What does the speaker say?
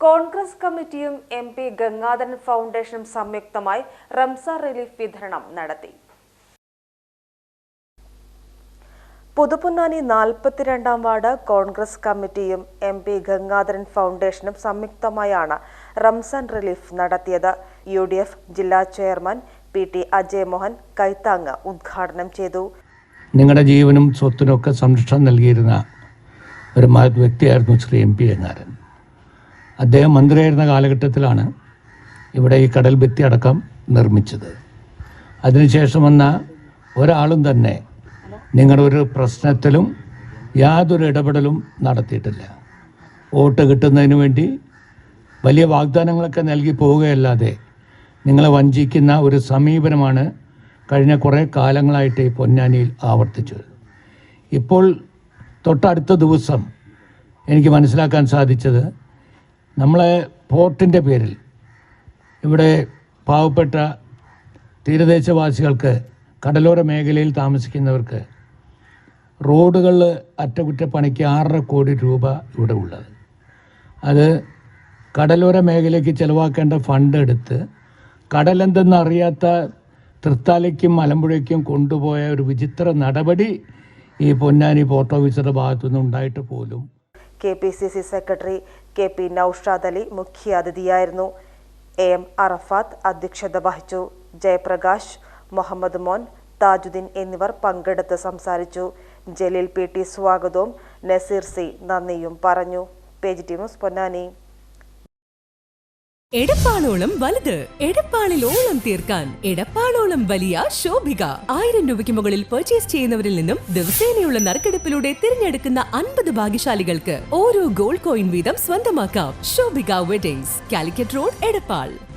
കോൺഗ്രസ് കമ്മിറ്റിയും M P Gangadharan ഫൗണ്ടേഷനും സംയുക്തമായി Ramsar relief വിതരണം നടത്തി. പുതുപൊന്നാനി നാൽപ്പത്തിരണ്ടാം വാർഡ് കോൺഗ്രസ് കമ്മിറ്റിയും എം പി ഗംഗാധരൻ ഫൗണ്ടേഷനും സംയുക്തമായാണ് റംസാൻ റിലീഫ് നടത്തിയത്. യു ഡി എഫ് ജില്ലാ chairman P T Ajay Mohan കൈത്താങ് ഉദ്ഘാടനം ചെയ്തു. നിങ്ങളുടെ ജീവനും സ്വത്തിനും ഒക്കെ സംരക്ഷണം നൽകിയിരുന്ന ഒരു വ്യക്തിയായിരുന്നു ശ്രീ എം പി ഗംഗാരൻ അദ്ദേഹം മന്ത്രിയായിരുന്ന കാലഘട്ടത്തിലാണ് ഇവിടെ ഈ കടൽ ഭിത്തി അടക്കം നിർമ്മിച്ചത്. അതിനുശേഷം വന്ന ഒരാളും തന്നെ നിങ്ങളുടെ ഒരു പ്രശ്നത്തിലും യാതൊരു ഇടപെടലും നടത്തിയിട്ടില്ല. വോട്ട് കിട്ടുന്നതിന് വേണ്ടി വലിയ വാഗ്ദാനങ്ങളൊക്കെ നൽകി പോവുകയല്ലാതെ നിങ്ങളെ വഞ്ചിക്കുന്ന ഒരു സമീപനമാണ് കഴിഞ്ഞ കുറേ കാലങ്ങളായിട്ട് ഈ പൊന്നാനിയിൽ ആവർത്തിച്ചത്. ഇപ്പോൾ തൊട്ടടുത്ത ദിവസം എനിക്ക് മനസ്സിലാക്കാൻ സാധിച്ചത് നമ്മളെ പോർട്ടിന്റെ പേരിൽ ഇവിടെ പാവപ്പെട്ട തീരദേശവാസികൾക്ക് കടലോര മേഖലയിൽ താമസിക്കുന്നവർക്ക് റോഡുകൾ അറ്റകുറ്റപ്പണിക്ക് ആറര കോടി രൂപ ഇവിടെ ഉള്ളത്. അത് കടലോര മേഖലയ്ക്ക് ചിലവാക്കേണ്ട ഫണ്ട് എടുത്ത് കടലെന്തെന്ന് അറിയാത്ത തൃത്താലയ്ക്കും മലമ്പുഴയ്ക്കും കൊണ്ടുപോയ ഒരു വിചിത്ര നടപടി ഈ പൊന്നാനി പോർട്ട് ഓഫീസറുടെ ഭാഗത്തുനിന്ന് ഉണ്ടായിട്ട് പോലും K P C C secretary K P Noushad Ali മുഖ്യാതിഥിയായിരുന്നു. A M അറഫാത്ത് അധ്യക്ഷത വഹിച്ചു. ജയപ്രകാശ് മുഹമ്മദ് മോൻ താജുദ്ദീൻ എന്നിവർ പങ്കെടുത്ത് സംസാരിച്ചു. ജലീൽ പി ടി സ്വാഗതവും നസീർ സി നന്ദിയും പറഞ്ഞു. Page T news Ponnani. എടപ്പാളോളം വലുത്. എടപ്പാളിൽ ഓളം തീർക്കാൻ. എടപ്പാളോളം വലിയ ശോഭിക. ആയിരം രൂപയ്ക്ക് മുകളിൽ പർച്ചേസ് ചെയ്യുന്നവരിൽ നിന്നും ദിവസേനയുള്ള നറുക്കെടുപ്പിലൂടെ തിരഞ്ഞെടുക്കുന്ന അൻപത് ഭാഗ്യശാലികൾക്ക് ഓരോ ഗോൾഡ് കോയിൻ വീതം സ്വന്തമാക്കാം. Shobhika weddings Calicut road Edappal.